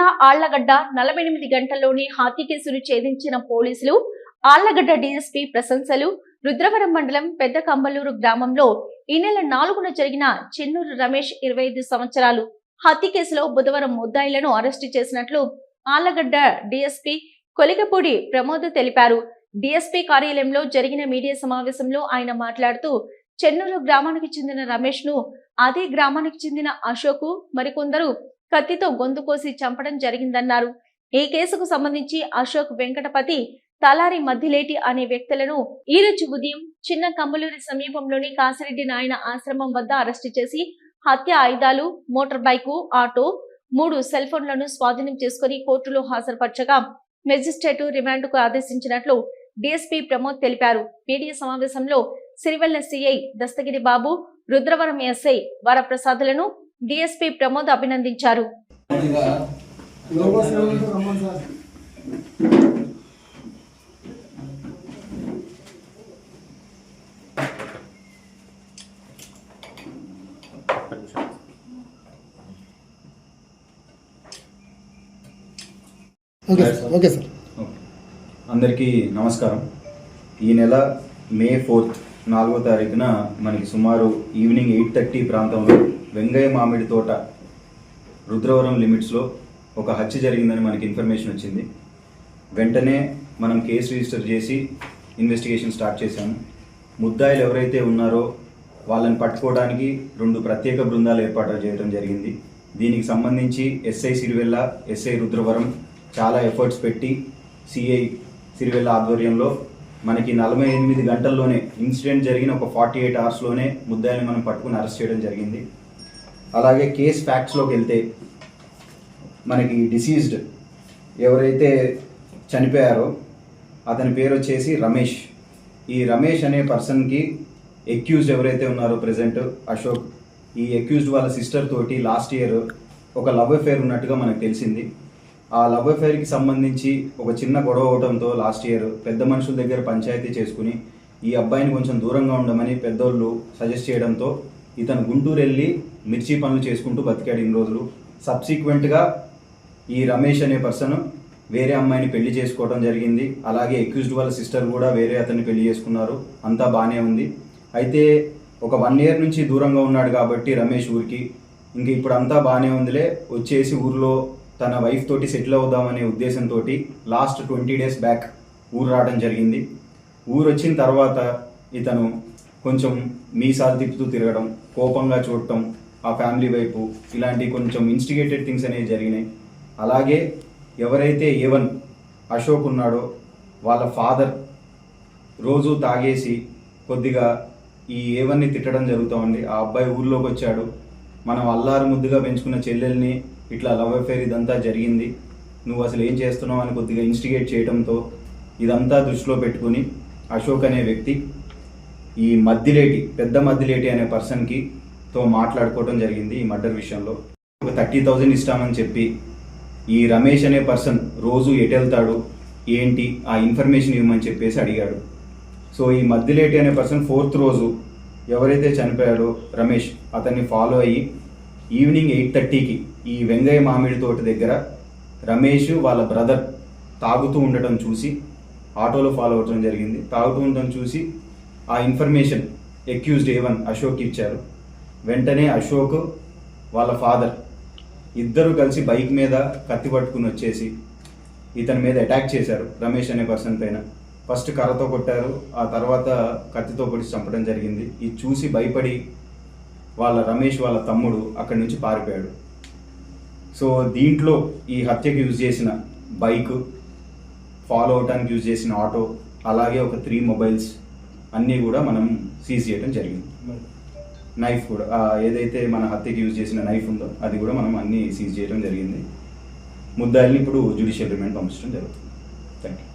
జిల్లా ఆళ్ళగడ్డ నలభై ఎనిమిది గంటల్లోనే హత్య కేసును ఛేదించిన పోలీసులు ఆళ్ళగడ్డ డీఎస్పీ ప్రశంసలు. రుద్రవరం మండలం పెద్ద కంబలూరు గ్రామంలో ఈ నెల నాలుగున జరిగిన చెన్నూరు రమేష్ ఇరవై ఐదు సంవత్సరాలు హత్య కేసులో బుధవారం ముద్దాయిలను అరెస్టు చేసినట్లు ఆళ్ళగడ్డ డీఎస్పీ కొలికపూడి ప్రమోద్ తెలిపారు. డీఎస్పీ కార్యాలయంలో జరిగిన మీడియా సమావేశంలో ఆయన మాట్లాడుతూ చెన్నూరు గ్రామానికి చెందిన రమేష్ను అదే గ్రామానికి చెందిన అశోక్ మరికొందరు కత్తితో గొంతు కోసి చంపడం జరిగిందన్నారు. ఈ కేసుకు సంబంధించి అశోక్ వెంకటపతి తలారి మద్దిలేటి అనే వ్యక్తులను ఈరోజు ఉదయం చిన్న కమ్మలూరి సమీపంలోని కాసిరెడ్డి నాయన ఆశ్రమం వద్ద అరెస్టు చేసి హత్య ఆయుధాలు మోటార్ బైకు ఆటో మూడు సెల్ ఫోన్లను స్వాధీనం చేసుకుని కోర్టులో హాజరుపరచగా మెజిస్ట్రేటు రిమాండ్కు ఆదేశించినట్లు డిఎస్పీ ప్రమోద్ తెలిపారు. మీడియా సమావేశంలో సిరివెల్ల సిఐ దస్తగిరి బాబు రుద్రవరం ఎస్ఐ వరప్రసాదులను డీఎస్పీ ప్రమోద్ అభినందించారు. లోగోస్ ఎవరు రమ్మని sir. Okay sir. Okay sir. Okay. అందరికీ నమస్కారం. ఈ నెల మే ఫోర్త్ నాలుగో తారీఖున మనకి సుమారు ఈవినింగ్ ఎయిట్ థర్టీ ప్రాంతంలో వెంగయ్య మామిడి తోట రుద్రవరం లిమిట్స్లో ఒక హత్య జరిగిందని మనకి ఇన్ఫర్మేషన్ వచ్చింది. వెంటనే మనం కేసు రిజిస్టర్ చేసి ఇన్వెస్టిగేషన్ స్టార్ట్ చేశాము. ముద్దాయిలు ఎవరైతే ఉన్నారో వాళ్ళని పట్టుకోవడానికి రెండు ప్రత్యేక బృందాలు ఏర్పాటు చేయడం జరిగింది. దీనికి సంబంధించి ఎస్ఐ సిరివెల్ల ఎస్ఐ రుద్రవరం చాలా ఎఫర్ట్స్ పెట్టి సిఐ సిరివెల్ల ఆధ్వర్యంలో మనకి నలభై ఎనిమిది గంటల్లోనే ఇన్సిడెంట్ జరిగిన ఒక ఫార్టీ ఎయిట్ అవర్స్లోనే ముద్దాయిని మనం పట్టుకుని అరెస్ట్ చేయడం జరిగింది. అలాగే కేస్ ఫ్యాక్ట్స్లోకి వెళ్తే మనకి డిసీజ్డ్ ఎవరైతే చనిపోయారో అతని పేరు వచ్చేసి రమేష్. ఈ రమేష్ అనే పర్సన్కి ఎక్యూజ్డ్ ఎవరైతే ఉన్నారో ప్రజెంట్ అశోక్ ఈ ఎక్యూజ్డ్ వాళ్ళ సిస్టర్ తోటి లాస్ట్ ఇయర్ ఒక లవ్ అఫేర్ ఉన్నట్టుగా మనకు తెలిసింది. ఆ లవ్ అఫేర్కి సంబంధించి ఒక చిన్న గొడవ అవడంతో లాస్ట్ ఇయర్ పెద్ద మనుషుల దగ్గర పంచాయతీ చేసుకుని ఈ అబ్బాయిని కొంచెం దూరంగా ఉండమని పెద్దోళ్ళు సజెస్ట్ చేయడంతో ఇతను గుంటూరు వెళ్ళి మిర్చి పనులు చేసుకుంటూ బతికాడు ఇన్ని రోజులు. సబ్సిక్వెంట్గా ఈ రమేష్ అనే పర్సన్ వేరే అమ్మాయిని పెళ్ళి చేసుకోవడం జరిగింది. అలాగే ఎక్యూజ్డ్ వాళ్ళ సిస్టర్ కూడా వేరే అతన్ని పెళ్ళి చేసుకున్నారు. అంతా బాగానే ఉంది. అయితే ఒక వన్ ఇయర్ నుంచి దూరంగా ఉన్నాడు కాబట్టి రమేష్ ఊరికి. ఇంక ఇప్పుడు అంతా బాగానే ఉందిలే. వచ్చేసి ఊర్లో తన వైఫ్ తోటి సెటిల్ అవుదామనే ఉద్దేశంతో లాస్ట్ ట్వంటీ డేస్ బ్యాక్ ఊరు రావడం జరిగింది. ఊరు వచ్చిన తర్వాత ఇతను కొంచెం మీసాలు తిప్పుతూ తిరగడం కోపంగా చూడటం ఆ ఫ్యామిలీ వైపు ఇలాంటి కొంచెం ఇన్స్టిగేటెడ్ థింగ్స్ అనేవి జరిగినాయి. అలాగే ఎవరైతే ఏవన్ అశోక్ ఉన్నాడో వాళ్ళ ఫాదర్ రోజు తాగేసి కొద్దిగా ఈ ఏవన్ని తిట్టడం జరుగుతామండి ఆ అబ్బాయి ఊర్లోకి వచ్చాడు. మనం అల్లారు ముద్దుగా పెంచుకున్న చెల్లెల్ని ఇట్లా లవ్ అఫేర్ ఇదంతా జరిగింది. నువ్వు అసలు ఏం చేస్తున్నావు అని కొద్దిగా ఇన్స్టిగేట్ చేయడంతో ఇదంతా దృష్టిలో పెట్టుకుని అశోక్ అనే వ్యక్తి ఈ మద్దిలేటి పెద్ద మద్దిలేటి అనే పర్సన్కి తో మాట్లాడుకోవడం జరిగింది ఈ మర్డర్ విషయంలో. ఒక థర్టీ థౌజండ్ ఇస్తామని చెప్పి ఈ రమేష్ అనే పర్సన్ రోజు ఎటు వెళ్తాడు ఏంటి ఆ ఇన్ఫర్మేషన్ ఇవ్వమని చెప్పేసి అడిగాడు. సో ఈ మద్దిలేటి అనే పర్సన్ ఫోర్త్ రోజు ఎవరైతే చనిపోయాడో రమేష్ అతన్ని ఫాలో అయ్యి ఈవినింగ్ ఎయిట్ థర్టీకి ఈ వెంగయ్య మామిడి తోట దగ్గర రమేష్ వాళ్ళ బ్రదర్ తాగుతూ ఉండటం చూసి ఆటోలో ఫాలో అవటం జరిగింది. తాగుతూ ఉండటం చూసి ఆ ఇన్ఫర్మేషన్ ఎక్యూజ్డ్ ఏవన్ అశోక్ ఇచ్చారు. వెంటనే అశోక్ వాళ్ళ ఫాదర్ ఇద్దరు కలిసి బైక్ మీద కత్తి పట్టుకుని వచ్చేసి ఇతని మీద అటాక్ చేశారు రమేష్ అనే పర్సన్ పైన. ఫస్ట్ కర్రతో కొట్టారు ఆ తర్వాత కత్తితో పొడిచి చంపడం జరిగింది. ఇది చూసి భయపడి వాళ్ళ రమేష్ వాళ్ళ తమ్ముడు అక్కడి నుంచి పారిపోయాడు. సో దీంట్లో ఈ హత్యకి యూజ్ చేసిన బైక్ ఫాలో అవటానికి యూజ్ చేసిన ఆటో అలాగే ఒక త్రీ మొబైల్స్ అన్నీ కూడా మనం సీజ్ చేయడం జరిగింది. నైఫ్ కూడా ఏదైతే మన హత్యకి యూజ్ చేసిన నైఫ్ ఉందో అది కూడా మనం అన్నీ సీజ్ చేయడం జరిగింది. ముద్దాయిల్ని ఇప్పుడు జ్యుడిషియల్ రిమాండ్ పంపించడం జరుగుతుంది. Thank you